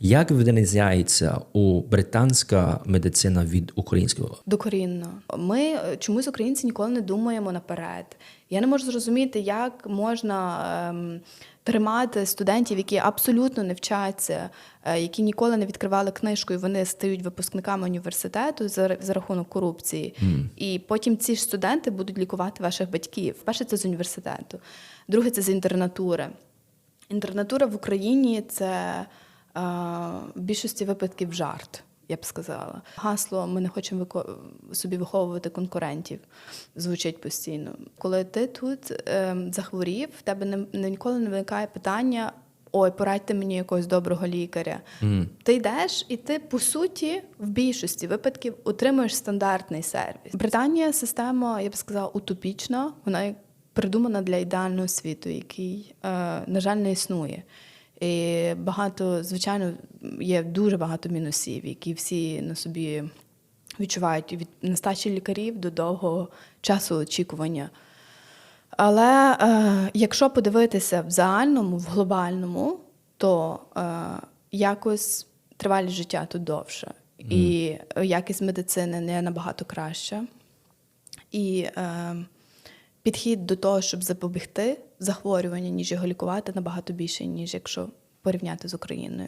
Як відрізняється у британська медицина від українського? Докорінно. Ми е, чомусь українці ніколи не думаємо наперед. Я не можу зрозуміти, як можна ем, тримати студентів, які абсолютно не вчаться, е, які ніколи не відкривали книжку, і вони стають випускниками університету за, за рахунок корупції. І потім ці ж студенти будуть лікувати ваших батьків. Перше, це з університету. Друге, це з інтернатури. Інтернатура в Україні це в більшості випадків жарт, я б сказала. Гасло ми не хочемо вико- собі виховувати конкурентів. Звучить постійно. Коли ти тут е, захворів, в тебе не, не ніколи не виникає питання. Ой, порадьте мені якогось доброго лікаря. Ти йдеш, і ти по суті в більшості випадків отримуєш стандартний сервіс. Британія система, я б сказала, утопічна. Вона придумана для ідеального світу, який, е, на жаль, не існує. І багато, звичайно, є дуже багато мінусів, які всі на собі відчувають від нестачі лікарів до довгого часу очікування. Але е, якщо подивитися в загальному, в глобальному, то е, якось тривалість життя тут довше. І якість медицини не набагато краща. І е, підхід до того, щоб запобігти захворювання, ніж його лікувати, набагато більший, ніж якщо порівняти з Україною.